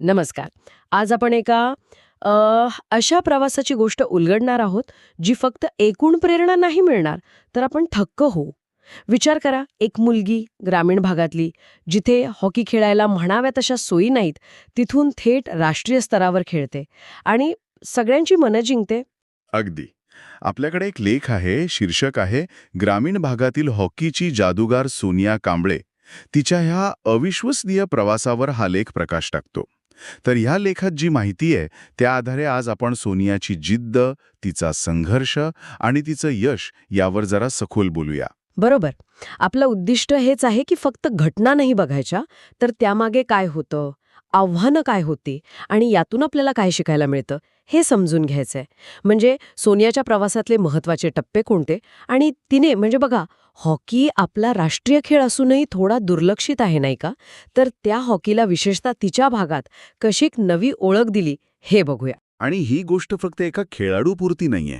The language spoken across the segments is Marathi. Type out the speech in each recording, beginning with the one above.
नमस्कार. आज आपण एका अ, अशा प्रवासाची गोष्ट उलगडणार आहोत जी फक्त एकूण प्रेरणा नाही मिळणार तर आपण थक्क होऊ. विचार करा एक मुलगी ग्रामीण भागातली जिथे हॉकी खेळायला म्हणाव्या तशा सोयी नाहीत तिथून थेट राष्ट्रीय स्तरावर खेळते आणि सगळ्यांची मनं जिंकते. अगदी. आपल्याकडे एक लेख आहे शीर्षक आहे ग्रामीण भागातील हॉकीची जादूगार सोनिया कांबळे. तिच्या ह्या अविश्वसनीय प्रवासावर हा लेख प्रकाश टाकतो. तर ह्या लेखात जी माहिती आहे त्या आधारे आज आपण सोनियाची जिद्द तिचा संघर्ष आणि तिचं यश यावर जरा सखोल बोलूया. बरोबर. आपलं उद्दिष्ट हेच आहे की फक्त घटना नाही बघायच्या तर त्यामागे काय होतं? आव्हानं काय होती? आणि यातून आपल्याला काय शिकायला मिळतं? हे समजून घ्यायचंय. म्हणजे सोनियाच्या प्रवासातले महत्त्वाचे टप्पे कोणते? आणि तिने म्हणजे बघा हॉकी आपला राष्ट्रीय खेळ असूनही थोडा दुर्लक्षित आहे नाही का? तर त्या हॉकीला विशेषतः तिच्या भागात कशी एक नवी ओळख दिली हे बघूया. आणि ही गोष्ट फक्त एका खेळाडूपुरती नाहीये.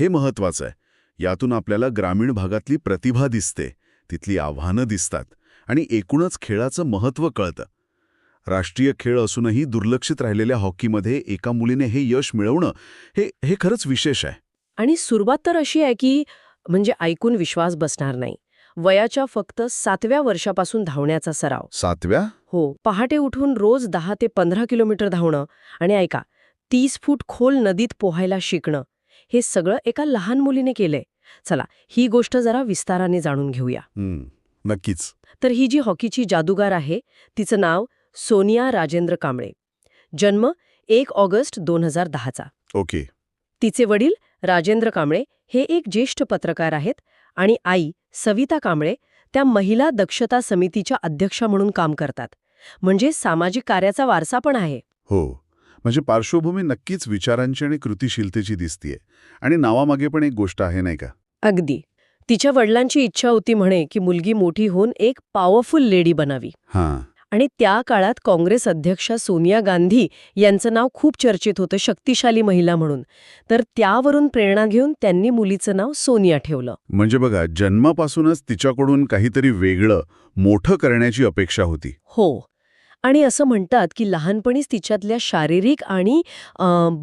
हे महत्वाचं आहे. यातून आपल्याला ग्रामीण भागातली प्रतिभा दिसते तिथली आव्हानं दिसतात आणि एकूणच खेळाचं महत्त्व कळतं. राष्ट्रीय खेळ असूनही दुर्लक्षित राहिलेल्या हॉकीमध्ये एका मुलीने हे यश मिळवणं हे हे खरंच विशेष आहे. आणि सुरुवात तर अशी आहे की म्हणजे ऐकून विश्वास बसणार नाही. वयाच्या फक्त सातव्या वर्षापासून धावण्याचा सराव. सातव्या? हो पहाटे उठून रोज दहा ते पंधरा किलोमीटर धावणं आणि ऐका तीस फूट खोल नदीत पोहायला शिकणं हे सगळं एका लहान मुलीने केलंय. चला ही गोष्ट जरा विस्ताराने जाणून घेऊया. नक्कीच. तर ही जी हॉकीची जादूगार आहे तिचं नाव सोनिया राजेंद्र कांबळे. जन्म एक ऑगस्ट दोन हजार दहाचा. ओके. तिचे वडील राजेंद्र कांबळे हे एक ज्येष्ठ पत्रकार आहेत आणि आई सविता कांबळे त्या महिला दक्षता समितीच्या अध्यक्षा म्हणून काम करतात. म्हणजे सामाजिक कार्याचा वारसा पण आहे. हो. म्हणजे पार्श्वभूमी नक्कीच विचारांची आणि कृतिशीलतेची दिसतीये. आणि नावामागे पण एक गोष्ट आहे नाही का? अगदी. तिच्या वडिलांची इच्छा होती म्हणे की मुलगी मोठी होऊन एक पॉवरफुल लेडी बनावी. हां. आणि त्या काळात काँग्रेस अध्यक्षा सोनिया गांधी यांचं नाव खूप चर्चेत होतं शक्तिशाली महिला म्हणून. तर त्यावरून प्रेरणा घेऊन त्यांनी मुलीचं नाव सोनिया ठेवलं. म्हणजे बघा जन्मापासूनच तिच्याकडून काहीतरी वेगळं मोठं करण्याची अपेक्षा होती. हो. आणि असं म्हणतात की लहानपणीच तिच्यातल्या शारीरिक आणि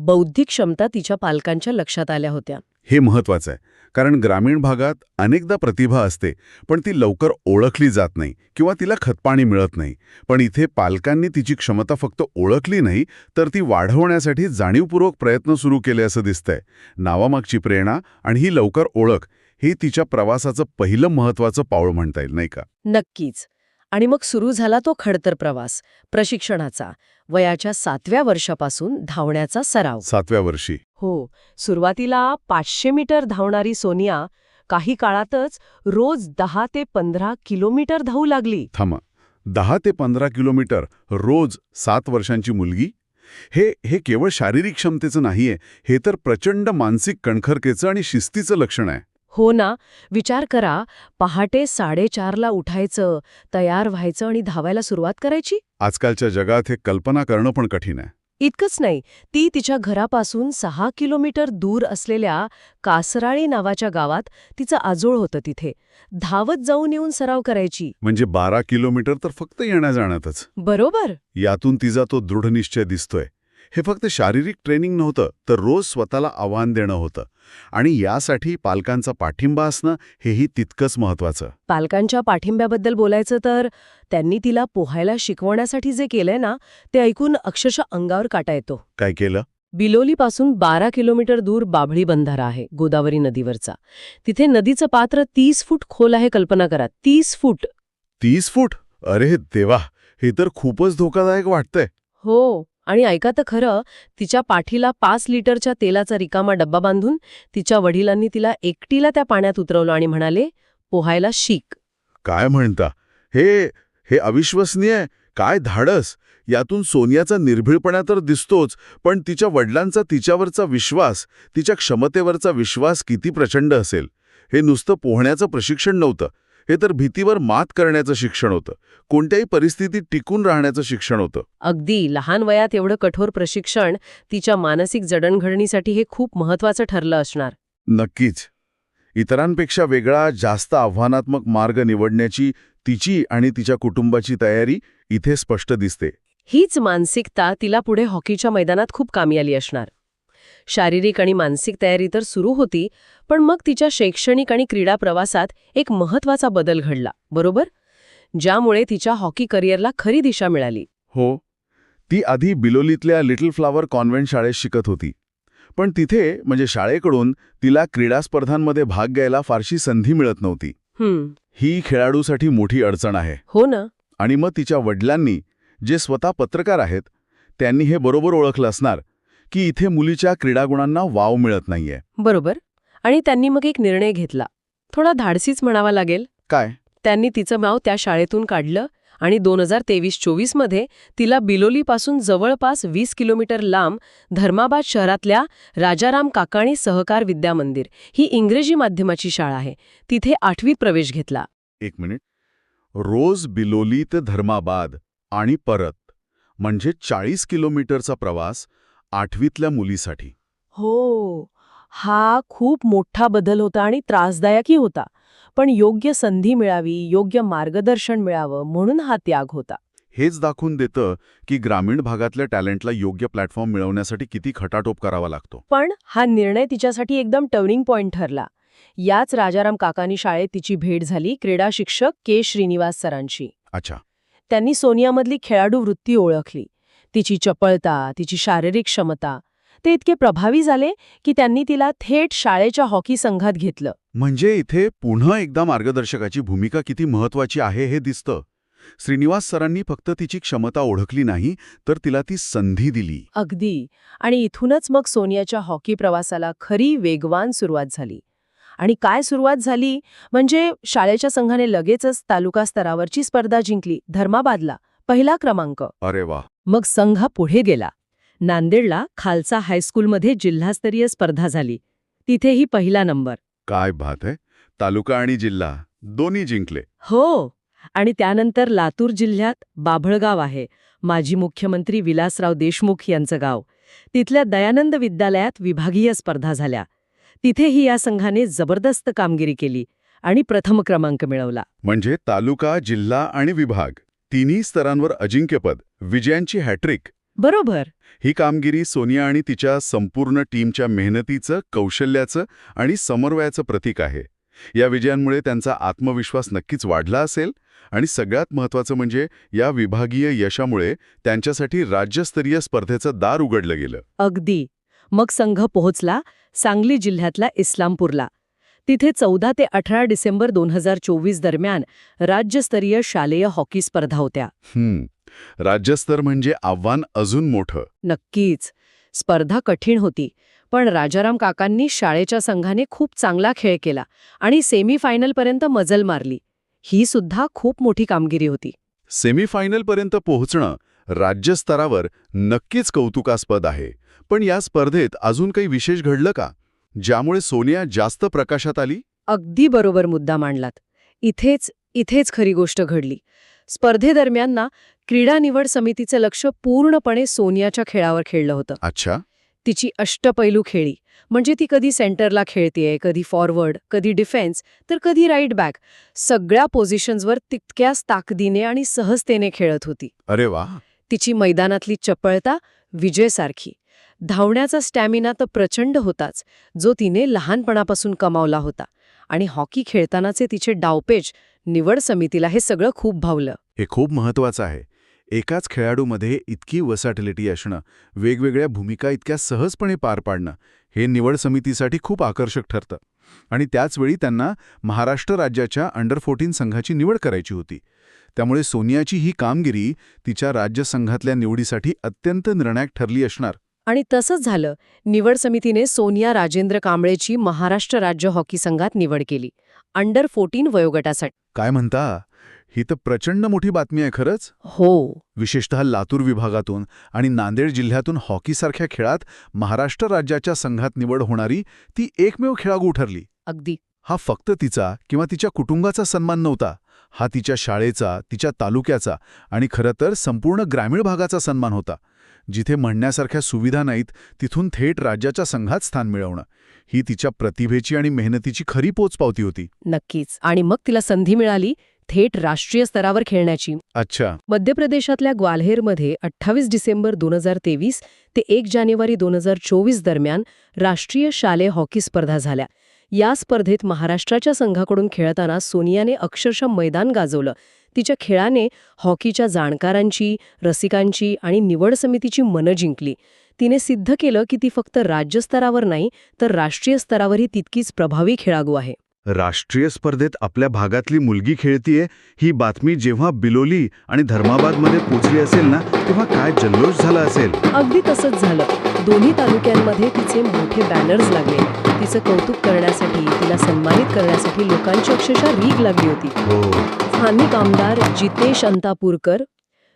बौद्धिक क्षमता तिच्या पालकांच्या लक्षात आल्या होत्या. हे महत्वाचं आहे. कारण ग्रामीण भागात अनेकदा प्रतिभा असते पण ती लवकर ओळखली जात नाही किंवा तिला खतपाणी मिळत नाही. पण इथे पालकांनी तिची क्षमता फक्त ओळखली नाही तर ती वाढवण्यासाठी जाणीवपूर्वक प्रयत्न सुरू केले असं दिसतंय. नावामागची प्रेरणा आणि ही लवकर ओळख हे तिच्या प्रवासाचं पहिलं महत्वाचं पाऊल म्हणता येईल नाही का? नक्कीच. आणि मग सुरू झाला तो खडतर प्रवास प्रशिक्षणाचा. वयाच्या सातव्या वर्षापासून धावण्याचा सराव. सातव्या वर्षी. हो सुरुवातीला पाचशे मीटर धावणारी सोनिया काही काळातच रोज दहा ते पंधरा किलोमीटर धावू लागली. थांबा. दहा ते पंधरा किलोमीटर रोज सात वर्षांची मुलगी? हे हे केवळ शारीरिक क्षमतेचं नाहीये हे तर प्रचंड मानसिक कणखरकेचं आणि शिस्तीचं लक्षण आहे. हो ना विचार करा पहाटे साडेचारला उठायचं तयार व्हायचं आणि धावायला सुरुवात करायची? आजकालच्या जगात हे कल्पना करणं पण कठीण आहे. इतकंच नाही ती तिच्या घरापासून सहा किलोमीटर दूर असलेल्या कासराळी नावाच्या गावात तिचं आजोळ होतं तिथे. धावत जाऊन येऊन सराव करायची. म्हणजे बारा किलोमीटर तर फक्त येण्या जाण्यातच बरोबर. यातून तिचा तो दृढनिश्चय दिसतोय. हे फक्त शारीरिक ट्रेनिंग नव्हतं तर रोज स्वतःला आव्हान देणं होतं. आणि यासाठी पालकांचा पाठिंबा असणं हेही तितकंच महत्वाचं पालकांच्या पाठिंब्याबद्दल बोलायचं तर त्यांनी तिला पोहायला शिकवण्यासाठी जे केलंय ना ते ऐकून अक्षरशः अंगावर काटा येतो. काय केलं? बिलोलीपासून बारा किलोमीटर दूर बाभळी बंधारा आहे गोदावरी नदीवरचा. तिथे नदीचं पात्र तीस फूट खोल आहे कल्पना करा. तीस फूट. तीस फूट? अरे देवा! हे तर खूपच धोकादायक वाटतंय. हो. आणि ऐका तर खरं तिच्या पाठीला पाच लिटरच्या तेलाचा रिकामा डब्बा बांधून तिच्या वडिलांनी तिला एकटीला त्या पाण्यात उतरवलं आणि म्हणाले पोहायला शिक. काय म्हणता? हे हे अविश्वसनीय काय धाडस? यातून सोनियाचा निर्भीळपणा तर दिसतोच पण तिच्या वडिलांचा तिच्यावरचा विश्वास तिच्या क्षमतेवरचा विश्वास किती प्रचंड असेल? हे नुसतं पोहण्याचं प्रशिक्षण नव्हतं. हे तर भीतीवर मात करण्याचं शिक्षण होतं. कोणत्याही परिस्थितीत टिकून राहण्याचं शिक्षण होतं. अगदी लहान वयात एवढं कठोर प्रशिक्षण तिच्या मानसिक जडणघडणीसाठी हे खूप महत्वाचं ठरलं असणार. नक्कीच. इतरांपेक्षा वेगळा जास्त आव्हानात्मक मार्ग निवडण्याची तिची आणि तिच्या कुटुंबाची तयारी इथे स्पष्ट दिसते. हीच मानसिकता तिला पुढे हॉकीच्या मैदानात खूप कामी आली असणार. शारीरिक आणि मानसिक तयारी तर सुरू होती पण मग तिच्या शैक्षणिक आणि क्रीडा प्रवासात एक महत्त्वाचा बदल घडला बरोबर? ज्यामुळे तिच्या हॉकी करिअरला खरी दिशा मिळाली. हो ती आधी बिलोलीतल्या लिटल फ्लावर कॉन्व्हेंट शाळेत शिकत होती. पण तिथे म्हणजे शाळेकडून तिला क्रीडा स्पर्धांमध्ये भाग घ्यायला फारशी संधी मिळत नव्हती. ही खेळाडूसाठी मोठी अडचण आहे. हो ना. आणि मग तिच्या वडिलांनी जे स्वतः पत्रकार आहेत त्यांनी हे बरोबर ओळखलं असणार. की इथे मुलीच्या क्रीडागुणांना वाव मिळत नाहीये. बरोबर. आणि त्यांनी मग एक निर्णय घेतला. थोडा धाडसीच म्हणावा लागेल. काय? त्यांनी तिचं नाव त्या शाळेतून काढलं आणि दोन हजार तेवीस चोवीसमध्ये तिला बिलोलीपासून जवळपास वीस किलोमीटर लांब धर्माबाद शहरातल्या राजाराम काकाणी सहकार विद्यामंदिर ही इंग्रजी माध्यमाची शाळा आहे. तिथे आठवीत प्रवेश घेतला. एक मिनिट. रोज बिलोली ते धर्माबाद आणि परत म्हणजे चाळीस किलोमीटरचा प्रवास आठवीतल्या मुलीसाठी. हो हा खूप मोठा बदल होता आणि त्रासदायकही होता. पण योग्य संधी मिळावी योग्य मार्गदर्शन मिळावं म्हणून हा त्याग होता. हेच दाखवून देतं की ग्रामीण भागातल्या टॅलेंटला योग्य प्लॅटफॉर्म मिळवण्यासाठी किती खटाटोप करावा लागतो. पण हा निर्णय तिच्यासाठी एकदम टर्निंग पॉइंट ठरला. याच राजाराम काकानी शाळेत तिची भेट झाली क्रीडा शिक्षक के. श्रीनिवास सरांशी अच्छा. त्यांनी सोनियामधली खेळाडू वृत्ती ओळखली. तिची चपळता तिची शारीरिक क्षमता ते इतके प्रभावी झाले की त्यांनी तिला थेट शाळेच्या हॉकी संघात घेतलं. म्हणजे इथे पुन्हा एकदा मार्गदर्शकाची भूमिका किती महत्वाची आहे हे दिसतं? श्रीनिवास सरांनी फक्त तिची क्षमता ओळखली नाही तर तिला ती संधी दिली. अगदी. आणि इथूनच मग सोनियाच्या हॉकी प्रवासाला खरी वेगवान सुरुवात झाली. आणि काय सुरुवात झाली? म्हणजे शाळेच्या संघाने लगेचच तालुका स्तरावरची स्पर्धा जिंकली धर्माबादला पहिला क्रमांक. अरे वा. मग संघ पुढे गेला. नांदेडला खालसा हायस्कूलमध्ये जिल्हास्तरीय स्पर्धा झाली. तिथेही पहिला नंबर. काय बात आहे तालुका आणि जिल्हा दोन्ही जिंकले. हो. आणि त्यानंतर लातूर जिल्ह्यात बाभळगाव आहे. माजी मुख्यमंत्री विलासराव देशमुख यांचं गाव. तिथल्या दयानंद विद्यालयात विभागीय स्पर्धा झाल्या. तिथेही या संघाने जबरदस्त कामगिरी केली आणि प्रथम क्रमांक मिळवला. म्हणजे तालुका जिल्हा आणि विभाग. तिन्ही स्तरांवर अजिंक्यपद विजयांची हॅट्रिक बरोबर. ही कामगिरी सोनिया आणि तिच्या संपूर्ण टीमच्या मेहनतीचं कौशल्याचं आणि समन्वयाचं प्रतीक आहे. या विजयांमुळे त्यांचा आत्मविश्वास नक्कीच वाढला असेल आणि सगळ्यात महत्त्वाचं म्हणजे या विभागीय यशामुळे त्यांच्यासाठी राज्यस्तरीय स्पर्धेचं दार उघडलं गेलं. अगदी. मग संघ पोहोचला सांगली जिल्ह्यातल्या इस्लामपूरला. तिथे चौदा ते अठरा डिसेंबर दोन हजार चोवीस दरम्यान राज्यस्तरीय शालेय हॉकी स्पर्धा होत्या. राज्यस्तर म्हणजे आव्हान अजून मोठं. नक्कीच. स्पर्धा कठीण होती पण राजाराम काकांनी शाळेच्या संघाने खूप चांगला खेळ केला आणि सेमीफायनलपर्यंत मजल मारली. ही सुद्धा खूप मोठी कामगिरी होती. सेमीफायनलपर्यंत पोहोचणं राज्यस्तरावर नक्कीच कौतुकास्पद आहे पण या स्पर्धेत अजून काही विशेष घडलं का? ज्यामुळे सोनिया जास्त प्रकाशात आली? अगदी बरोबर मुद्दा मांडलात. इथेच इथेच खरी गोष्ट घडली. स्पर्धेदरम्यान ना क्रीडा निवड समितीचं लक्ष पूर्णपणे सोनियाच्या खेळावर खेळलं होतं. अच्छा. तिची अष्टपैलू खेळी. म्हणजे ती कधी सेंटरला खेळतेय कधी फॉरवर्ड कधी डिफेन्स तर कधी राईट बॅक. सगळ्या पोझिशन्सवर तितक्याच ताकदीने आणि सहजतेने खेळत होती. अरे वा. तिची मैदानातली चपळता विजयसारखी. धावण्याचा स्टॅमिना तर प्रचंड होताच जो तिने लहानपणापासून कमावला होता. आणि हॉकी खेळतानाचे तिचे डावपेच निवड समितीला हे सगळं खूप भावलं. हे खूप महत्वाचं आहे. एकाच खेळाडूमध्ये इतकी वसाटिलिटी असणं वेगवेगळ्या भूमिका इतक्या सहजपणे पार पाडणं हे निवड समितीसाठी खूप आकर्षक ठरतं. आणि त्याचवेळी त्यांना महाराष्ट्र राज्याच्या अंडर फोर्टीन संघाची निवड करायची होती. त्यामुळे सोनियाची ही कामगिरी तिच्या राज्य संघातल्या निवडीसाठी अत्यंत निर्णायक ठरली असणार. आणि तसंच झालं. निवड समितीने सोनिया राजेंद्र कांबळेची महाराष्ट्र राज्य हॉकी संघात निवड केली. अंडर फोर्टीन वयोगटासाठी. काय म्हणता? ही तर प्रचंड मोठी बातमी आहे खरंच? हो. विशेषतः लातूर विभागातून आणि नांदेड जिल्ह्यातून हॉकीसारख्या खेळात महाराष्ट्र राज्याच्या संघात निवड होणारी ती एकमेव खेळाडू ठरली अगदी. हा फक्त तिचा किंवा तिच्या कुटुंबाचा सन्मान नव्हता. हा तिच्या शाळेचा तिच्या तालुक्याचा आणि खरं तर संपूर्ण ग्रामीण भागाचा सन्मान होता. जिथे म्हणण्यासारख्या सुविधा नाहीत तिथून थेट राज्याच्या संघात स्थान मिळवणं. ही तिच्या प्रतिभेची आणि मेहनतीची खरी पोचपावती होती. नक्कीच. आणि मग तिला संधी मिळाली थेट राष्ट्रीय स्तरावर खेळण्याची. अच्छा. मध्य प्रदेशातल्या ग्वाल्हेरमध्ये अठ्ठावीस डिसेंबर दोन हजार तेवीस ते एक जानेवारी दोन हजार चोवीस दरम्यान राष्ट्रीय शालेय हॉकी स्पर्धा झाल्या. या स्पर्धेत महाराष्ट्राच्या संघाकडून खेळताना सोनियाने अक्षरशः मैदान गाजवलं. तिच्या खेळाने हॉकीच्या जाणकारांची रसिकांची आणि निवड समितीची मनं जिंकली. तिने सिद्ध केलं की ती फक्त राज्यस्तरावर नाही तर राष्ट्रीय स्तरावरही तितकीच प्रभावी खेळाडू आहे. राष्ट्रीय स्पर्धेत आपल्या भागातली मुलगी खेळतीये ही बातमी जेव्हा बिलोली आणि धर्माबादमध्ये पोचली असेल ना तेव्हा काय जल्लोष झाला असेल? अगदी तसंच झालं. दोन्ही तालुक्यांमध्ये तिचे मोठे बॅनर्स लागले. तिचं कौतुक करण्यासाठी तिला सन्मानित करण्यासाठी लोकांची अक्षरशः रीग लागली होती. हो. स्थानिक आमदार जितेश अंतापूरकर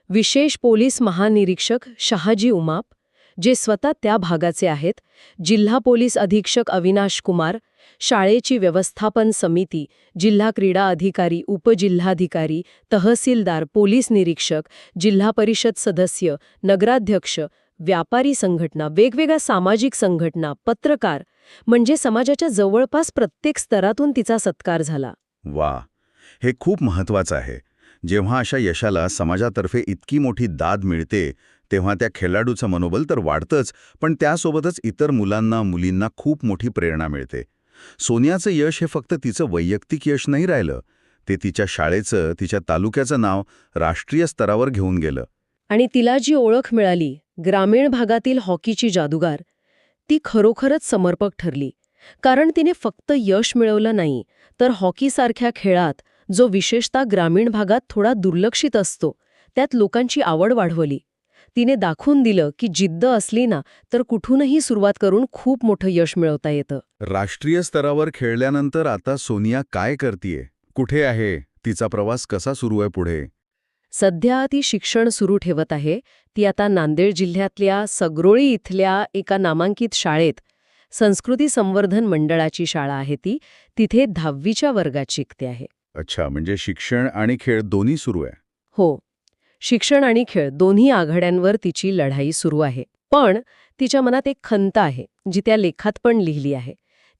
विशेष पोलीस महानिरीक्षक शहाजी उमाप जे स्वतः त्या भागाचे आहेत जिल्हा पोलीस अधीक्षक अविनाश कुमार शाळेची व्यवस्थापन समिती जिल्हा क्रीडा अधिकारी उपजिल्हाधिकारी तहसीलदार पोलीस निरीक्षक जिल्हा परिषद सदस्य नगराध्यक्ष व्यापारी संघटना वेगवेगळ्या सामाजिक संघटना पत्रकार म्हणजे समाजाच्या जवळपास प्रत्येक स्तरातून तिचा सत्कार झाला. वा! हे खूप महत्वाचं आहे. जेव्हा अशा यशाला समाजातर्फे इतकी मोठी दाद मिळते तेव्हा त्या खेळाडूचं मनोबल तर वाढतंच पण त्यासोबतच इतर मुलांना मुलींना खूप मोठी प्रेरणा मिळते. सोनियाचं यश हे फक्त तिचं वैयक्तिक यश नाही राहिलं. ते तिच्या शाळेचं तिच्या तालुक्याचं नाव राष्ट्रीय स्तरावर घेऊन गेलं. आणि तिला जी ओळख मिळाली ग्रामीण भागातील हॉकीची जादूगार ती खरोखरच समर्पक ठरली. कारण तिने फक्त यश मिळवलं नाही तर हॉकीसारख्या खेळात जो विशेषतः ग्रामीण भागात थोडा दुर्लक्षित असतो त्यात लोकांची आवड वाढवली. तिने दाखवून दिलं की जिद्द असली ना तर कुठूनही सुरुवात करून खूप मोठं यश मिळवता येतं. राष्ट्रीय स्तरावर खेळल्यानंतर आता सोनिया काय करतीये? कुठे आहे? तिचा प्रवास कसा सुरू आहे पुढे? सध्या ती शिक्षण सुरू ठेवत आहे. ती आता नांदेड जिल्ह्यातल्या सगरोळी इथल्या एका नामांकित शाळेत संस्कृती संवर्धन मंडळाची शाळा आहे ती. तिथे दहावीच्या वर्गात शिकते आहे. अच्छा म्हणजे शिक्षण आणि खेळ दोन्ही सुरू आहे. हो. शिक्षण आणि खेळ दोन्ही आघाड्यांवर तिची लढाई सुरू आहे. पण तिच्या मनात एक खंत आहे जी त्या लेखात पण लिहिली आहे.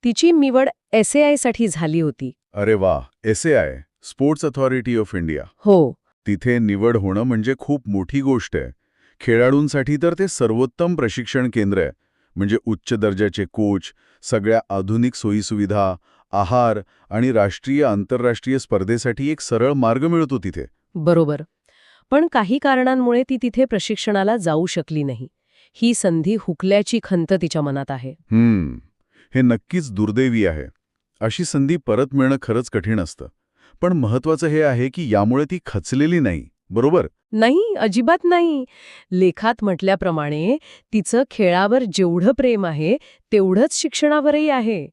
तिची निवड एससाठी झाली होती. अरे वा S A I sports authority of India हो. तिथे निवड होणं म्हणजे खूप मोठी गोष्ट आहे. खेळाडूंसाठी तर ते सर्वोत्तम प्रशिक्षण केंद्र आहे. म्हणजे उच्च दर्जाचे कोच सगळ्या आधुनिक सोयीसुविधा आहार आणि राष्ट्रीय आंतरराष्ट्रीय स्पर्धेसाठी एक सरळ मार्ग मिळतो तिथे. बरोबर. पण काही कारणांमुळे ती तिथे प्रशिक्षणाला जाऊ शकली नाही. ही संधी हुकल्याची खंत तिच्या मनात आहे. हम्म. हे नक्कीच दुर्दैवी आहे. अशी संधी परत मिळणं खरंच कठीण असतं. पण महत्वाचं हे आहे की यामुळे ती खचलेली नाही बरोबर? नाही अजिबात नाही. लेखात म्हटल्याप्रमाणे तिचं खेळावर जेवढं प्रेम आहे तेवढंच शिक्षणावरही आहे.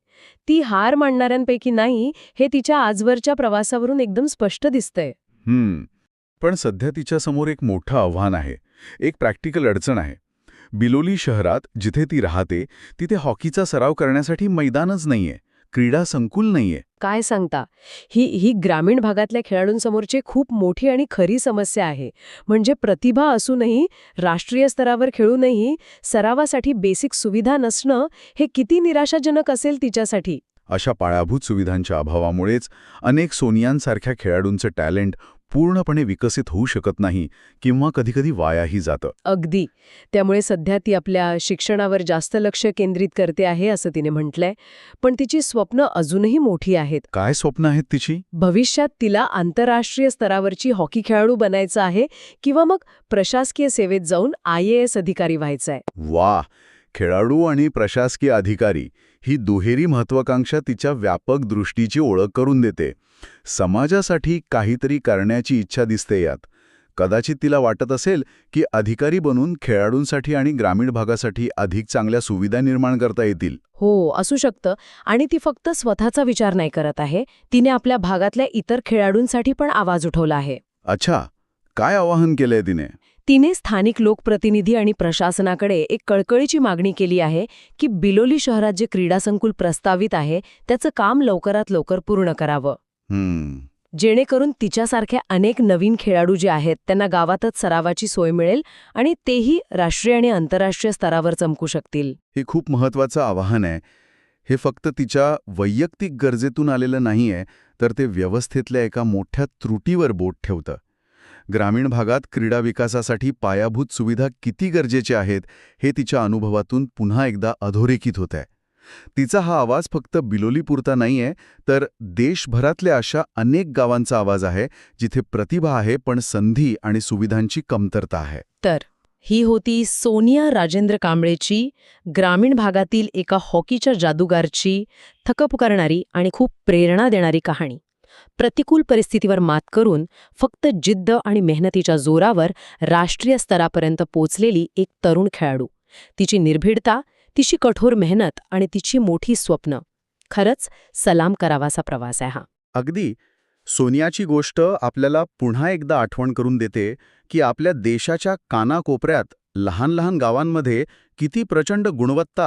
ती हार मानणाऱ्यांपैकी नाही हे तिच्या आजवरच्या प्रवासावरून एकदम स्पष्ट दिसतंय. हम्म. पण सध्या तिच्यासमोर एक मोठं आव्हान आहे. एक प्रॅक्टिकल अडचण आहे. बिलोली शहरात जिथे ती राहते तिथे हॉकीचा सराव करण्यासाठी मैदानच नाहीये. क्रीडा संकुल नाहीये. काय सांगता? ही ही ग्रामीण भागातल्या खेळाडूंसमोरची खूप मोठी आणि खरी समस्या आहे. म्हणजे प्रतिभा असूनही राष्ट्रीय स्तरावर खेळूनही सरावासाठी बेसिक सुविधा नसणं हे किती निराशाजनक असेल तिच्यासाठी? अशा पायाभूत सुविधांच्या अभावामुळेच अनेक सोनियांसारख्या खेळाडूंचं टॅलेंट पूर्णपणे विकसित होऊ शकत नाही किंवा कधीकधी वायाही जातं. अगदी. त्यामुळे सध्या ती आपल्या शिक्षणावर जास्त लक्ष केंद्रित करते आहे असं तिने म्हटलंय. पण तिची स्वप्न अजूनही मोठी आहेत. काय स्वप्न आहेत तिची? भविष्यात तिला आंतरराष्ट्रीय स्तरावरची हॉकी खेळाडू बनायचं आहे किंवा मग प्रशासकीय सेवेत जाऊन आय अधिकारी व्हायचं आहे वा खेळाडू आणि प्रशासकीय अधिकारी. ही दुहेरी महत्वाकांक्षा तिच्या व्यापक दृष्टीची ओळख करून देते. समाजासाठी काहीतरी करण्याची इच्छा दिसते यात. कदाचित तिला वाटत असेल की अधिकारी बनून खेळाडूंसाठी आणि ग्रामीण भागासाठी अधिक चांगल्या सुविधा निर्माण करता येतील. हो असू शकतं. आणि ती फक्त स्वतःचा विचार नाही करत आहे. तिने आपल्या भागातल्या इतर खेळाडूंसाठी पण आवाज उठवला आहे. अच्छा. काय आवाहन केलंय तिने? तिने स्थानिक लोकप्रतिनिधी आणि प्रशासनाकडे एक कळकळीची मागणी केली आहे की बिलोली शहरात जे क्रीडा संकुल प्रस्तावित आहे त्याचं काम लवकरात लवकर पूर्ण करावं. जेणेकरून तिच्यासारख्या अनेक नवीन खेळाडू जे आहेत त्यांना गावातच सरावाची सोय मिळेल आणि तेही राष्ट्रीय आणि आंतरराष्ट्रीय स्तरावर चमकू शकतील. हे खूप महत्वाचं आवाहन आहे. हे फक्त तिच्या वैयक्तिक गरजेतून आलेलं नाहीये तर ते व्यवस्थेतल्या एका मोठ्या त्रुटीवर बोट ठेवतं. ग्रामीण भागात क्रीडा विकासासाठी पायाभूत सुविधा किती गरजेच्या आहेत हे तिच्या अनुभवातून पुन्हा एकदा अधोरेखित होत आहे तिचा हा आवाज फक्त बिलोलीपुरता नाहीये तर देशभरातल्या अशा अनेक गावांचा आवाज आहे जिथे प्रतिभा आहे पण संधी आणि सुविधांची कमतरता आहे. तर ही होती सोनिया राजेंद्र कांबळेची ग्रामीण भागातील एका हॉकीच्या जादूगारची थकप करणारी आणि खूप प्रेरणा देणारी कहाणी. प्रतिकूल परिस्थितीवर मात करून फक्त जिद्द आणि मेहनतीच्या जोरावर राष्ट्रीय स्तरापर्यंत पोचलेली एक तरुण खेळाडू. तिची निर्भीडता तिची कठोर मेहनत आणि तिची मोठी स्वप्न. खरंच सलाम करावासा प्रवास आहे हा. अगदी. सोनियाची गोष्ट आपल्याला पुन्हा एकदा आठवण करून देते की आपल्या देशाच्या कानाकोपऱ्यात लहान लहान गावांमध्ये किती प्रचंड गुणवत्ता